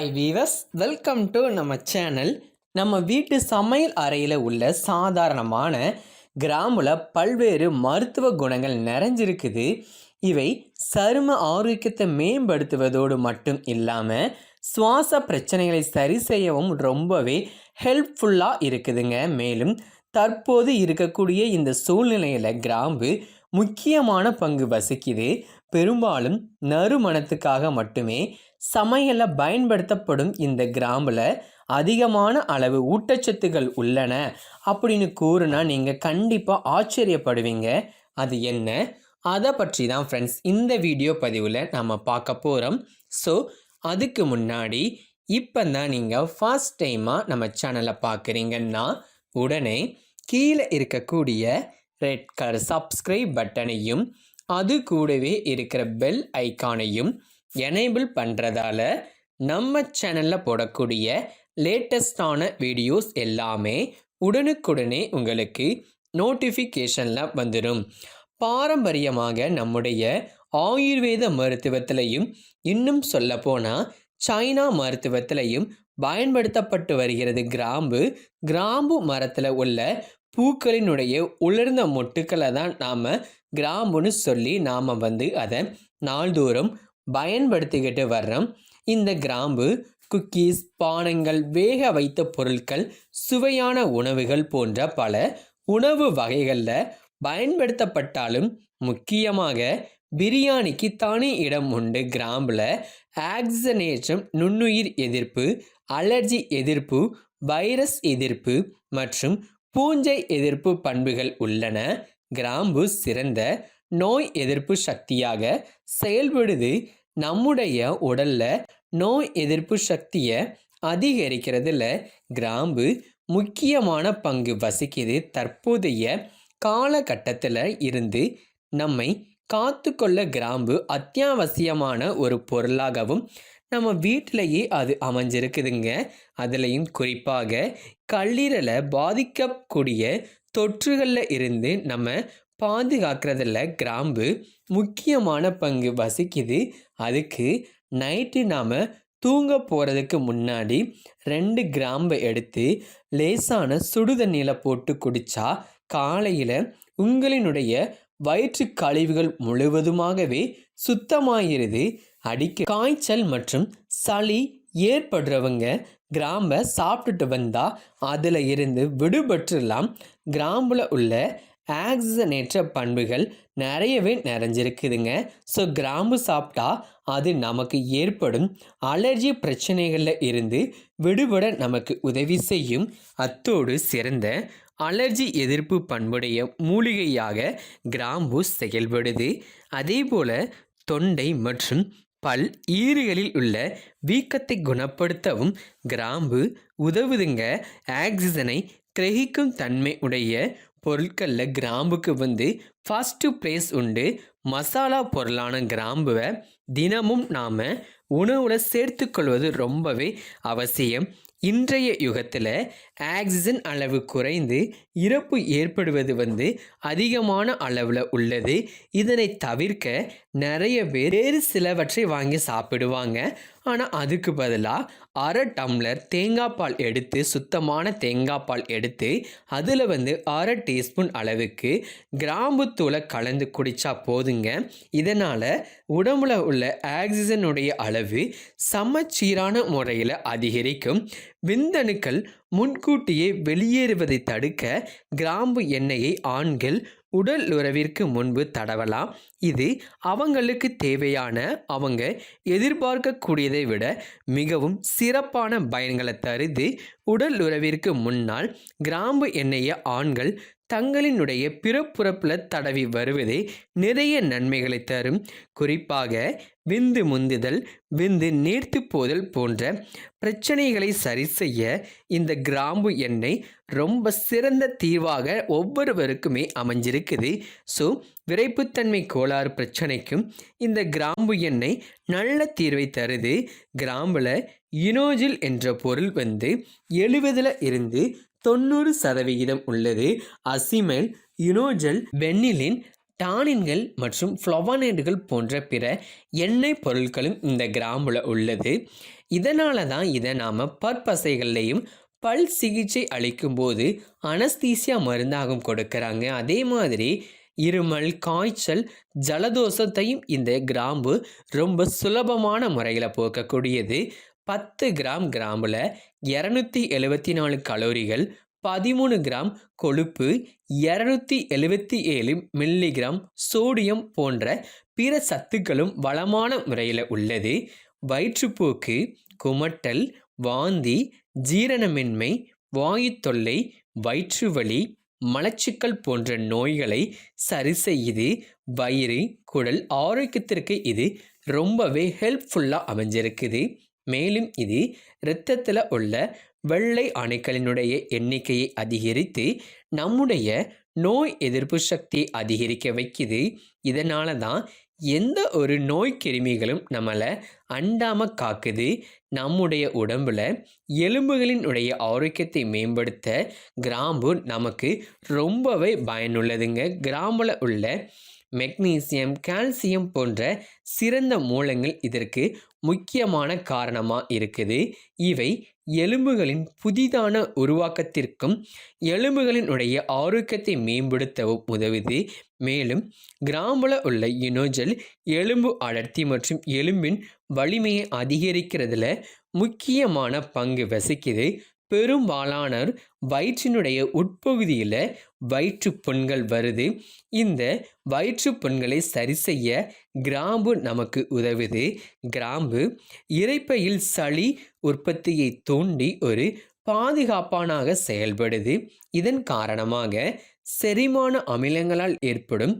Hi viewers welcome to நம்ம channel நம்ம வீட்டு சமையல் அறையில் உள்ள சாதாரணமான கிராமில் பல்வேறு மருத்துவ குணங்கள் நிறைஞ்சிருக்குது. இவை சரும ஆரோக்கியத்தை மேம்படுத்துவதோடு மட்டும் இல்லாமல் சுவாச பிரச்சனைகளை சரி செய்யவும் ரொம்பவே ஹெல்ப்ஃபுல்லாக இருக்குதுங்க. மேலும் தற்போது இருக்கக்கூடிய இந்த சூழ்நிலையில் கிராம்பு முக்கியமான பங்கு வசிக்குது பெரும்பாலும் நறுமணத்துக்காக மட்டுமே சமையலில் பயன்படுத்தப்படும் இந்த கிராம்பில் அதிகமான அளவு ஊட்டச்சத்துகள் உள்ளன அப்படின்னு கூறுனா நீங்கள் கண்டிப்பாக ஆச்சரியப்படுவீங்க. அது என்ன? அதை பற்றி தான் ஃப்ரெண்ட்ஸ் இந்த வீடியோ பதிவில் நம்ம பார்க்க போகிறோம் ஸோ அதுக்கு முன்னாடி இப்போ தான் நீங்கள் ஃபர்ஸ்ட் டைமாக நம்ம சேனலை பார்க்குறீங்கன்னா உடனே கீழே இருக்கக்கூடிய ரெட் கலர் சப்ஸ்கிரைப் பட்டனையும் அது கூடவே இருக்கிற பெல் ஐக்கானையும் எனேபிள் பண்ணுறதால நம்ம சேனலில் போடக்கூடிய லேட்டஸ்டான வீடியோஸ் எல்லாமே உடனுக்குடனே உங்களுக்கு நோட்டிஃபிகேஷனில் வந்துடும் பாரம்பரியமாக நம்முடைய ஆயுர்வேத மருத்துவத்திலையும் இன்னும் சொல்லப்போனால் சைனா மருத்துவத்திலையும் பயன்படுத்தப்பட்டு வருகிறது கிராம்பு. கிராம்பு மரத்தில் உள்ள பூக்களினுடைய உலர்ந்த மொட்டுக்களை தான் நாம் கிராம்புன்னு சொல்லி நாம் வந்து அதை நாள்தோறும் பயன்படுத்திக்கிட்டு வர்றோம். இந்த கிராம்பு குக்கீஸ் பானங்கள் வேக வைத்த பொருட்கள் சுவையான உணவுகள் போன்ற பல உணவு வகைகளில் பயன்படுத்தப்பட்டாலும் முக்கியமாக பிரியாணிக்கு தனி இடம் உண்டு கிராம்பில். ஆக்சனேஷன் நுண்ணுயிர் எதிர்ப்பு அலர்ஜி எதிர்ப்பு வைரஸ் எதிர்ப்பு மற்றும் பூஞ்சை எதிர்ப்பு பண்புகள் உள்ளன. கிராம்பு சிறந்த நோய் எதிர்ப்பு சக்தியாக செயல்படுது. நம்முடைய உடல்ல நோய் எதிர்ப்பு சக்தியை அதிகரிக்கிறதுல கிராம்பு முக்கியமான பங்கு வசிக்குது தற்போதைய காலகட்டத்தில் இருந்து நம்மை காத்துக்கொள்ள கிராம்பு அத்தியாவசியமான ஒரு பொருளாகவும் நம்ம வீட்டிலையே அது அமைஞ்சிருக்குதுங்க. அதுலேயும் குறிப்பாக கல்லீரலை பாதிக்கக்கூடிய தொற்றுகளில் இருந்து நம்ம பாதுகாக்கிறதுல கிராம்பு முக்கியமான பங்கு வசிக்குது. அதுக்கு நைட்டு நாம் தூங்க போகிறதுக்கு முன்னாடி ரெண்டு கிராம்பை எடுத்து லேசான சுடுதண்ணியில் போட்டு குடித்தா காலையில் உங்களினுடைய வயிற்று கழிவுகள் முழுவதுமாகவே சுத்தமாகிறது அடிக்க காய்ச்சல் மற்றும் சளி ஏற்படுறவங்க கிராம்பை சாப்பிட்டுட்டு வந்தால் அதில் இருந்து விடுபட்டுலாம் கிராம்பில் உள்ள ஆக்சிஜனேற்ற பண்புகள் நிறையவே நிறைஞ்சிருக்குதுங்க. ஸோ கிராம்பு சாப்பிட்டா அது நமக்கு ஏற்படும். அலர்ஜி பிரச்சனைகளில் இருந்து விடுபட நமக்கு உதவி செய்யும். அத்தோடு சிறந்த அலர்ஜி எதிர்ப்பு பண்புடைய மூலிகையாக கிராம்பு செயல்படுது. அதே போல் தொண்டை மற்றும் பல் ஈறுகளில் உள்ள வீக்கத்தை குணப்படுத்தவும் கிராம்பு உதவுதுங்க. ஆக்சிஜனை கிரகிக்கும் தன்மை உடைய பொருட்களில் கிராம்புக்கு வந்து ஃபஸ்ட்டு ப்ளேஸ் உண்டு. மசாலா பொருளான கிராம்புவை தினமும் நாம் உணவில் சேர்த்துக்கொள்வது ரொம்பவே அவசியம். இன்றைய யுகத்தில் ஆக்சிஜன் அளவு குறைந்து இறப்பு ஏற்படுவது வந்து அதிகமான அளவில் உள்ளது. இதனை தவிர்க்க நிறைய பேர் வேறு சிலவற்றை வாங்கி சாப்பிடுவாங்க. ஆனால் அதுக்கு பதிலாக அரை டம்ளர் தேங்காய் பால் எடுத்து சுத்தமான தேங்காய் பால் எடுத்து அதில் வந்து அரை டீஸ்பூன் அளவுக்கு கிராம்பு தூளை கலந்து குடித்தா போதுங்க. இதனால் உடம்புல உள்ள ஆக்சிஜனுடைய அளவு சமச்சீரான முறையில் அதிகரிக்கும். விந்தணுக்கள் முன்கூட்டியே வெளியேறுவதை தடுக்க கிராம்பு எண்ணெயை ஆண்கள் உடல் உறவிற்கு முன்பு தடவலாம். இது அவங்களுக்கு தேவையான அவங்க எதிர்பார்க்கக்கூடியதை விட மிகவும் சிறப்பான பயன்களை தருது. உடல் உறவிற்கு முன்னால் கிராம்பு எண்ணெய ஆண்கள் தங்களினுடைய பிறப்புறப்பில் தடவி வருவதே நிறைய நன்மைகளை தரும். குறிப்பாக விந்து முந்துதல் விந்து நீர்த்து போதல் போன்ற பிரச்சனைகளை சரி செய்ய இந்த கிராம்பு எண்ணெய் ரொம்ப சிறந்த தீர்வாக ஒவ்வொருவருக்குமே அமைஞ்சிருக்குது. ஸோ விரைப்புத்தன்மை கோளாறு பிரச்சனைக்கும் இந்த கிராம்பு எண்ணெய் நல்ல தீர்வை தருது. கிராம்பில் இனோஜில் என்ற பொருள் வந்து எழுபதில் இருந்து தொண்ணூறு சதவிகிதம் உள்ளது. அசிமெல் இனோஜல் வெண்ணிலின் டானின்கள் மற்றும் ஃப்ளவனைடுகள் போன்ற பிற எண்ணெய் பொருட்களும் இந்த கிராம்பில் உள்ளது. இதனால தான் இதை நாம் பற்பசைகள்லையும் பல் சிகிச்சை அளிக்கும்போது அனஸ்தீசியா மருந்தாகவும் கொடுக்கறாங்க. அதே மாதிரி இருமல் காய்ச்சல் ஜலதோஷத்தையும் இந்த கிராம்பு ரொம்ப சுலபமான முறையில் போக்கக்கூடியது. பத்து கிராம் கிராம்பில் இரநூத்தி எழுபத்தி நாலு கலோரிகள் பதிமூணு கிராம் கொழுப்பு இரநூத்தி எழுபத்தி ஏழு மில்லிகிராம் சோடியம் போன்ற பிற சத்துக்களும் வளமான முறையில் உள்ளது. வயிற்றுப்போக்கு குமட்டல் வாந்தி ஜீரணமின்மை வாயு தொல்லை வயிற்றுவலி மலச்சிக்கல் போன்ற நோய்களை சரி செய்யுது வயிறு குடல் ஆரோக்கியத்திற்கு இது ரொம்பவே ஹெல்ப்ஃபுல்லாக அமைஞ்சிருக்குது. மேலும் இது இரத்தத்தில் உள்ள வெள்ளை அணுக்களினுடைய எண்ணிக்கையை அதிகரித்து நம்முடைய நோய் எதிர்ப்பு சக்தியை அதிகரிக்க வைக்குது. இதனால தான் எந்த ஒரு நோய் கிருமிகளும் நம்மளை அண்டாமல் காக்குது. நம்முடைய உடம்புல எலும்புகளினுடைய ஆரோக்கியத்தை மேம்படுத்த கிராம்பு நமக்கு ரொம்பவே பயனுள்ளதுங்க. கிராம்பில் உள்ள மெக்னீசியம் கால்சியம் போன்ற சிறந்த மூலங்கள் இதற்கு முக்கியமான காரணமாக இருக்குது. இவை எலும்புகளின் புதிதான உருவாக்கத்திற்கும் எலும்புகளினுடைய ஆரோக்கியத்தை மேம்படுத்தவும் உதவுது. மேலும் கிராம்புல உள்ள இனோஜல் எலும்பு அடர்த்தி மற்றும் எலும்பின் வலிமையை அதிகரிக்கிறதுல முக்கியமான பங்கு வசிக்குது பெரும்பாலானோர் வயிற்றினுடைய உட்பகுதியில் வயிற்று புண்கள் வருது. இந்த வயிற்று புண்களை சரி செய்ய கிராம்பு நமக்கு உதவுது. கிராம்பு இறைப்பையில் சளி உற்பத்தியை தூண்டி ஒரு பாதுகாப்பானாக செயல்படுது. இதன் காரணமாக செரிமான அமிலங்களால் ஏற்படும்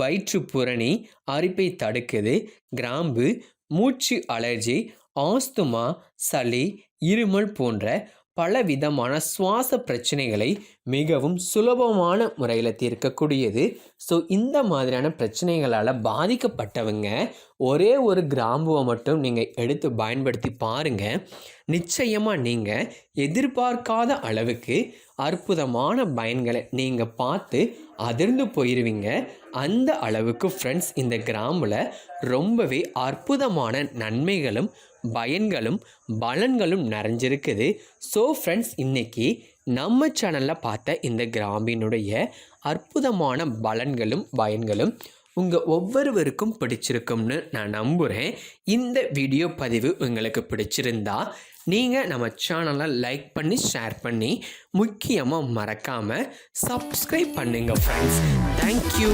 வயிற்று புரணி அரிப்பை தடுக்குது. கிராம்பு மூச்சு அலர்ஜி ஆஸ்துமா சளி இருமல் போன்ற பலவிதமான சுவாச பிரச்சனைகளை மிகவும் சுலபமான முறையில் தீர்க்கக்கூடியது. ஸோ இந்த மாதிரியான பிரச்சனைகளால் பாதிக்கப்பட்டவங்க ஒரே ஒரு கிராம்புவை மட்டும் நீங்கள் எடுத்து பயன்படுத்தி பாருங்கள் நிச்சயமாக நீங்கள் எதிர்பார்க்காத அளவுக்கு அற்புதமான பயன்களை நீங்கள் பார்த்து அதிர்ந்து போயிடுவீங்க அந்த அளவுக்கு ஃப்ரெண்ட்ஸ் இந்த கிராமில் ரொம்பவே அற்புதமான நன்மைகளும் பயன்களும் பலன்களும் நிறைஞ்சிருக்குது. ஸோ ஃப்ரெண்ட்ஸ் இன்றைக்கி நம்ம சேனலில் பார்த்த இந்த கிராமினுடைய அற்புதமான பலன்களும் பயன்களும் உங்கள் ஒவ்வொருவருக்கும் பிடிச்சிருக்கும்னு நான் நம்புகிறேன் இந்த வீடியோ பதிவு உங்களுக்கு பிடிச்சிருந்தா நீங்கள் நம்ம சேனலை லைக் பண்ணி ஷேர் பண்ணி முக்கியமாக மறக்காமல் சப்ஸ்கிரைப் பண்ணுங்கள் ஃப்ரெண்ட்ஸ் தேங்க்யூ